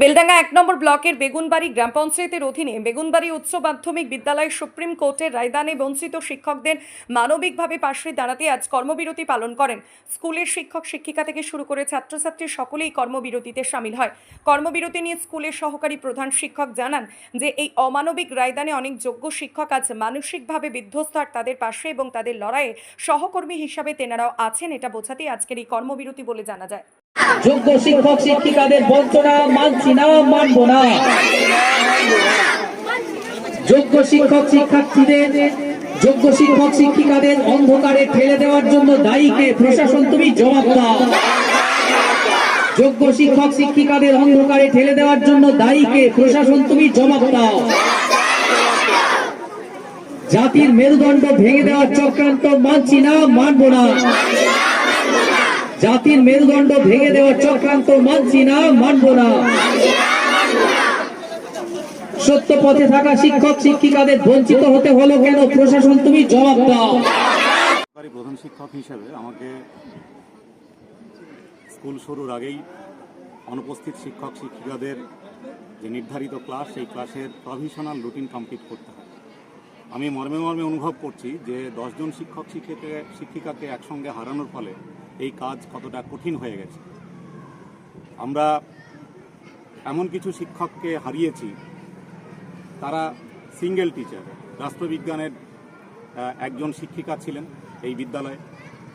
বেলডাঙ্গা এক নম্বর ব্লকের বেগুনবাড়ি গ্রাম পঞ্চায়েতের অধীনে বেগুনবাড়ি উচ্চ মাধ্যমিক বিদ্যালয় সুপ্রিম কোর্টের রায়দানে বঞ্চিত শিক্ষকদের মানবিকভাবে পাশে দাঁড়াতে আজ কর্মবিরতি পালন করেন। স্কুলের শিক্ষক শিক্ষিকা থেকে শুরু করে ছাত্রছাত্রী সকলেই কর্মবিরতিতে সামিল হয়। কর্মবিরতি নিয়ে স্কুলের সহকারী প্রধান শিক্ষক জানান যে, এই অমানবিক রায়দানে অনেক যোগ্য শিক্ষক আজ মানসিকভাবে বিধ্বস্ত আর তাদের পাশে এবং তাদের লড়াইয়ে সহকর্মী হিসাবে তেনারাও আছেন, এটা বোঝাতেই আজকের এই কর্মবিরতি বলে জানা যায়। যোগ্য শিক্ষক শিক্ষিকাদের বঞ্চনা মানছি না, মানব না। যোগ্য শিক্ষক শিক্ষার্থীদের, যোগ্য শিক্ষক শিক্ষিকাদের অন্ধকারে ঠেলে দেওয়ার জন্য দায়ীকে প্রশাসন, তুমি জবাব দাও। যোগ্য শিক্ষক শিক্ষিকাদের অন্ধকারে ঠেলে দেওয়ার জন্য দায়ীকে প্রশাসন, তুমি জবাব দাও। জাতির মেরুদণ্ড ভেঙে দেওয়ার চক্রান্ত মানছি না, মানব না। জাতির মেরুদণ্ড ভেঙে দেওয়ার চক্রান্ত মানছি না, মানব না। সত্য পথে থাকা শিক্ষক, শিক্ষিকাদের বঞ্চিত হতে হলো কেন? প্রশাসন, তুমি জবাব দাও। প্রধান শিক্ষক হিসেবে আমাকে স্কুল শুরুর আগেই অনুপস্থিত শিক্ষক, শিক্ষিকাদের যে নির্ধারিত ক্লাস, সেই ক্লাসের প্রভিশনাল রুটিন কমপ্লিট করতে হয়। আমি মর্মে মর্মে অনুভব করছি যে দশজন শিক্ষক, শিক্ষিকা, শিক্ষিকাকে একসঙ্গে হারানোর ফলে এই কাজ কতটা কঠিন হয়ে গেছে। আমরা এমন কিছু শিক্ষককে হারিয়েছি, তারা সিঙ্গেল টিচার রাষ্ট্রবিজ্ঞানের একজন শিক্ষিকা ছিলেন এই বিদ্যালয়ে।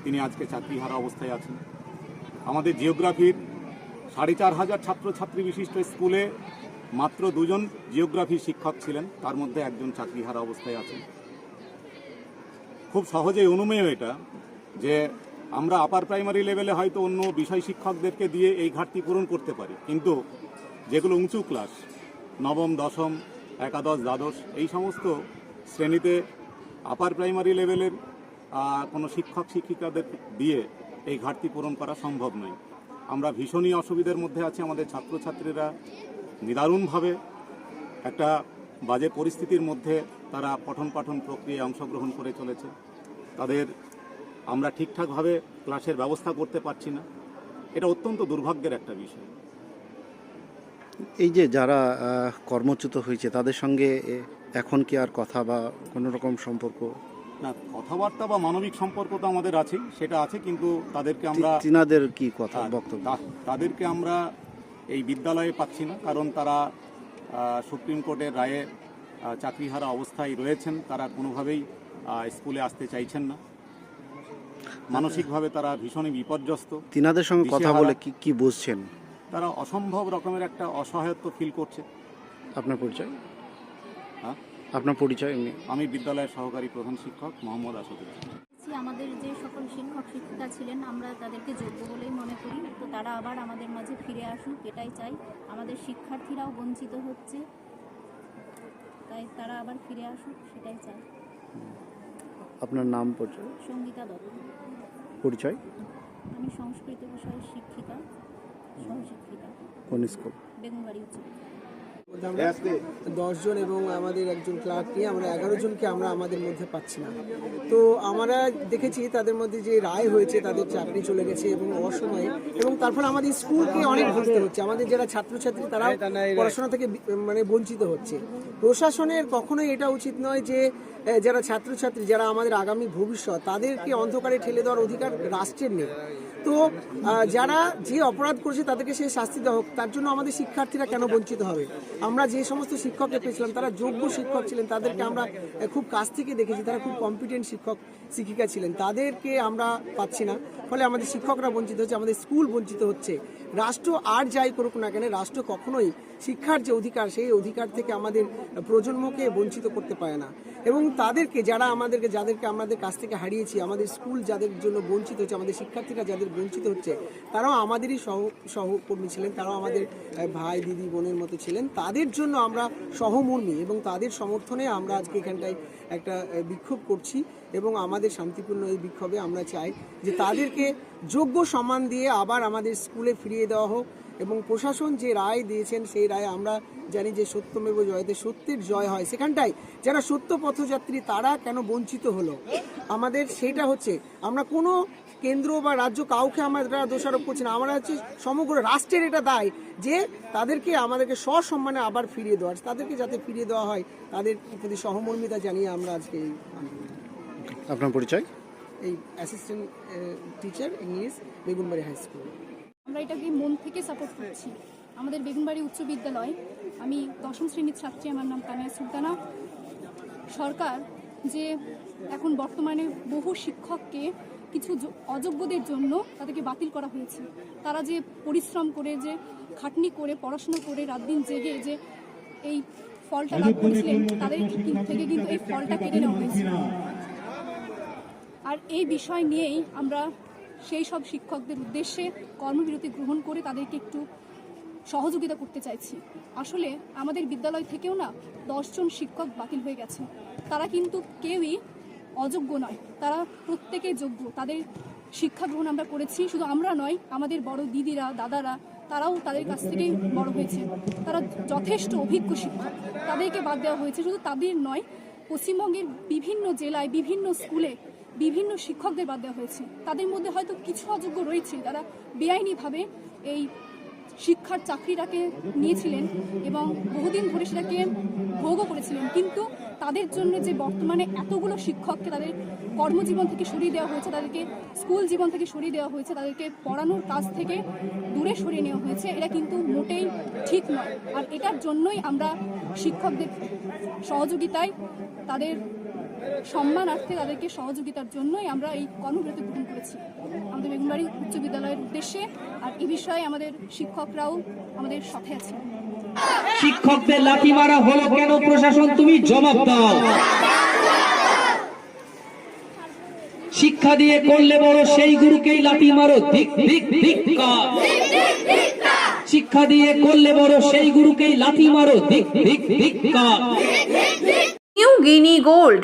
তিনি আজকে চাকরিহারা অবস্থায় আছেন। আমাদের জিওগ্রাফির সাড়ে চার হাজার ছাত্রছাত্রী বিশিষ্ট স্কুলে মাত্র দুজন জিওগ্রাফি শিক্ষক ছিলেন, তার মধ্যে একজন চাকরিহারা অবস্থায় আছেন। খুব সহজেই অনুমেয় এটা যে আমরা আপার প্রাইমারি লেভেলে হয়তো অন্য বিষয় শিক্ষকদেরকে দিয়ে এই ঘাটতি পূরণ করতে পারি। কিন্তু যেগুলো উঁচু ক্লাস নবম, দশম, একাদশ, দ্বাদশ, এই সমস্ত শ্রেণীতে আপার প্রাইমারি লেভেলের কোনো শিক্ষক, শিক্ষিকাদের দিয়ে এই ঘাটতি পূরণ করা সম্ভব নয়। আমরা ভীষণই অসুবিধার মধ্যে আছি, আমাদের ছাত্রছাত্রীরা নিদারুণভাবে একটা বাজে পরিস্থিতির মধ্যে তারা পঠন পাঠন প্রক্রিয়ায় অংশগ্রহণ করে চলেছে। তাদের আমরা ঠিকঠাকভাবে ক্লাসের ব্যবস্থা করতে পারছি না। এটা অত্যন্ত দুর্ভাগ্যের একটা বিষয়। এই যে যারা কর্মচ্যুত হয়েছে তাদের সঙ্গে এখন কি আর কথা বা কোনো রকম সম্পর্ক? না কথাবার্তা বা মানবিক সম্পর্ক তো আমাদের আছে সেটা আছে কিন্তু তাদেরকে আমরা চীনাদের কি কথা বক্তব্য? তাদেরকে আমরা এই বিদ্যালয়ে পাচ্ছি না কারণ তারা সুপ্রিম কোর্টের রায়ে চাকরিহারা অবস্থায় রয়েছেন তারা কোনোভাবেই স্কুলে আসতে চাইছেন না। মানসিকভাবে তারা ভীষণই বিপর্যস্ত। তিনাদের সঙ্গে কথা বলে কি কি বুঝছেন? তারা অসম্ভব রকমের একটা অসহায়ত্ব ফিল করছে। আপনার পরিচয়? হ্যাঁ? আপনার পরিচয় এমনি? আমি বিদ্যালয়ের সহকারী প্রধান শিক্ষক মোহাম্মদ বলছি, আমাদের যে সকল শিক্ষক শিক্ষিকা ছিলেন আমরা তাদেরকে যোগ্য বলেই মনে করি। তো তারা আবার আমাদের মাঝে ফিরে আসুক এটাই চাই। আমাদের শিক্ষার্থীরাও বঞ্চিত হচ্ছে। তাই তারা আবার ফিরে আসুক সেটাই চাই। আপনার নাম পরিচয়? সঙ্গীতা দত্ত। পরিচয়? আমি সংস্কৃত বিষয়ের শিক্ষিকা সহশিক্ষিকা। কোন স্কুল? বেগুনবাড়ি উচ্চ দশজন এবং আমাদের একজন ক্লার্ক নিয়ে আমরা এগারো জনকে আমরা আমাদের মধ্যে পাচ্ছি না। তো আমরা দেখেছি তাদের মধ্যে যে রায় হয়েছে তাদের চাকরি চলে গেছে এবং অসময়ে এবং তারপর আমাদের স্কুলকে অনেক ভুগতে হচ্ছে। আমাদের যারা ছাত্রছাত্রী তারা পড়াশোনা থেকে মানে বঞ্চিত হচ্ছে। প্রশাসনের কখনোই এটা উচিত নয় যে যারা ছাত্রছাত্রী, যারা আমাদের আগামী ভবিষ্যৎ, তাদেরকে অন্ধকারে ঠেলে দেওয়ার অধিকার রাষ্ট্রের নেই। তো যারা যে অপরাধ করেছে তাদেরকে সে শাস্তি দেওয়া হোক, তার জন্য আমাদের শিক্ষার্থীরা কেন বঞ্চিত হবে? আমরা যে সমস্ত শিক্ষককে পেয়েছিলাম, তারা যোগ্য শিক্ষক ছিলেন, তাদেরকে আমরা খুব কাছ থেকে দেখেছি, তারা খুব কম্পিটেন্ট শিক্ষক, শিক্ষিকা ছিলেন। তাদেরকে আমরা পাচ্ছি না। ফলে আমাদের শিক্ষকরা বঞ্চিত হচ্ছে, আমাদের স্কুল বঞ্চিত হচ্ছে। রাষ্ট্র আর যাই করুক না কেন, রাষ্ট্র কখনোই শিক্ষার যে অধিকার, সেই অধিকার থেকে আমাদের প্রজন্মকে বঞ্চিত করতে পারে না। এবং তাদেরকে, যারা আমাদেরকে, যাদেরকে আমাদের কাছ থেকে হারিয়েছি, আমাদের স্কুল যাদের জন্য বঞ্চিত হচ্ছে, আমাদের শিক্ষার্থীরা যাদের বঞ্চিত হচ্ছে, তারাও আমাদেরই সহ, সহকর্মী ছিলেন, তারাও আমাদের ভাই, দিদি, বোনের মতো ছিলেন। তাদের জন্য আমরা সহমর্মী এবং তাদের সমর্থনে আমরা আজকে এখানটায় একটা বিক্ষোভ করছি এবং আমাদের শান্তিপূর্ণ এই বিক্ষোভে আমরা চাই যে তাদেরকে যোগ্য সম্মান দিয়ে আবার আমাদের স্কুলে ফিরিয়ে দেওয়া হোক। এবং প্রশাসন যে রায় দিয়েছেন সেই রায় আমরা জানি যে সত্যমেব জয়তে সত্যের জয় হয়। সেখানটায় যারা সত্য পথযাত্রী তারা কেন বঞ্চিত হলো? আমাদের সেটা হচ্ছে আমরা কোনো কেন্দ্র বা রাজ্য কাউকে আমরা দোষারোপ করছি না। আমরা হচ্ছে সমগ্র রাষ্ট্রের এটা দায় যে তাদেরকে আমাদেরকে সসম্মানে আবার ফিরিয়ে দেওয়ার তাদেরকে যাতে ফিরিয়ে দেওয়া হয় তাদের প্রতি সহমর্মিতা জানিয়ে আমরা আজকে এই আপনার পরিচয়? এই assistant teacher English Begunbari high school আমরা এটাকে মন থেকে সাপোর্ট করছি। আমাদের বেগুনবাড়ি উচ্চ বিদ্যালয় আমি দশম শ্রেণির ছাত্রী আমার নাম কানিয়া সুলতানা। সরকার যে এখন বর্তমানে বহু শিক্ষককে কিছু অযোগ্যদের জন্য তাদেরকে বাতিল করা হয়েছে। তারা যে পরিশ্রম করে যে খাটনি করে পড়াশোনা করে রাত দিন জেগে যে এই ফলটা লাভ করেছিলেন তাদের থেকে কিন্তু এই ফলটা কেটে নেওয়া হয়েছে। আর এই বিষয় নিয়েই আমরা সেই সব শিক্ষকদের উদ্দেশ্যে কর্মবিরতি গ্রহণ করে তাদেরকে একটু সহযোগিতা করতে চাইছি। আসলে আমাদের বিদ্যালয় থেকেও না দশজন শিক্ষক বাতিল হয়ে গেছে। তারা কিন্তু কেউই অযোগ্য নয়। তারা প্রত্যেকেই যোগ্য। তাদের শিক্ষা গ্রহণ আমরা করেছি। শুধু আমরা নয়, আমাদের বড় দিদিরা, দাদারা, তারাও তাদের কাছ থেকেই বড় হয়েছে। তারা যথেষ্ট অভিজ্ঞ শিক্ষক। তাদেরকে বাদ দেওয়া হয়েছে। শুধু তাদের নয়, পশ্চিমবঙ্গের বিভিন্ন জেলায়, বিভিন্ন স্কুলে বিভিন্ন শিক্ষকদের বাদ দেওয়া হয়েছে। তাদের মধ্যে হয়তো কিছু অযোগ্য রয়েছে। তারা বেআইনিভাবে এই শিক্ষার চাকরিটাকে নিয়েছিলেন এবং বহুদিন ধরে সেটাকে ভোগও করেছিলেন। কিন্তু তাদের জন্য যে বর্তমানে এতগুলো শিক্ষককে তাদের কর্মজীবন থেকে সরিয়ে দেওয়া হয়েছে, তাদেরকে স্কুল জীবন থেকে সরিয়ে দেওয়া হয়েছে, তাদেরকে পড়ানোর কাজ থেকে দূরে সরিয়ে নেওয়া হয়েছে, এটা কিন্তু মোটেই ঠিক নয়। আর এটার জন্যই আমরা শিক্ষকদের সহযোগিতায় তাদের সম্মানার্থে তাদেরকে সহযোগিতার জন্যই আমরা এই কর্মবিরতি গ্রহণ করেছি। আমাদের বেগুনবাড়ি উচ্চ বিদ্যালয়ের উদ্দেশ্যে আর এ বিষয়ে আমাদের শিক্ষকরাও আমাদের সাথে আছেন। শিক্ষকদের লাঠি মারা হলো কেন? প্রশাসন তুমি জবাব দাও। শিক্ষা দিয়ে করলে বড় সেই গুরুকেই লাঠি মারো। ধিক ধিক ধিক্কার। শিক্ষা দিয়ে করলে বড় সেই গুরুকেই লাঠি মারো। ধিক ধিক ধিক্কার। New guinea gold.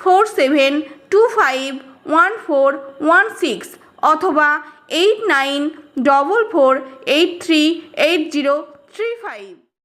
four seven two five one four one six অথবা eight nine double four eight three eight zero three five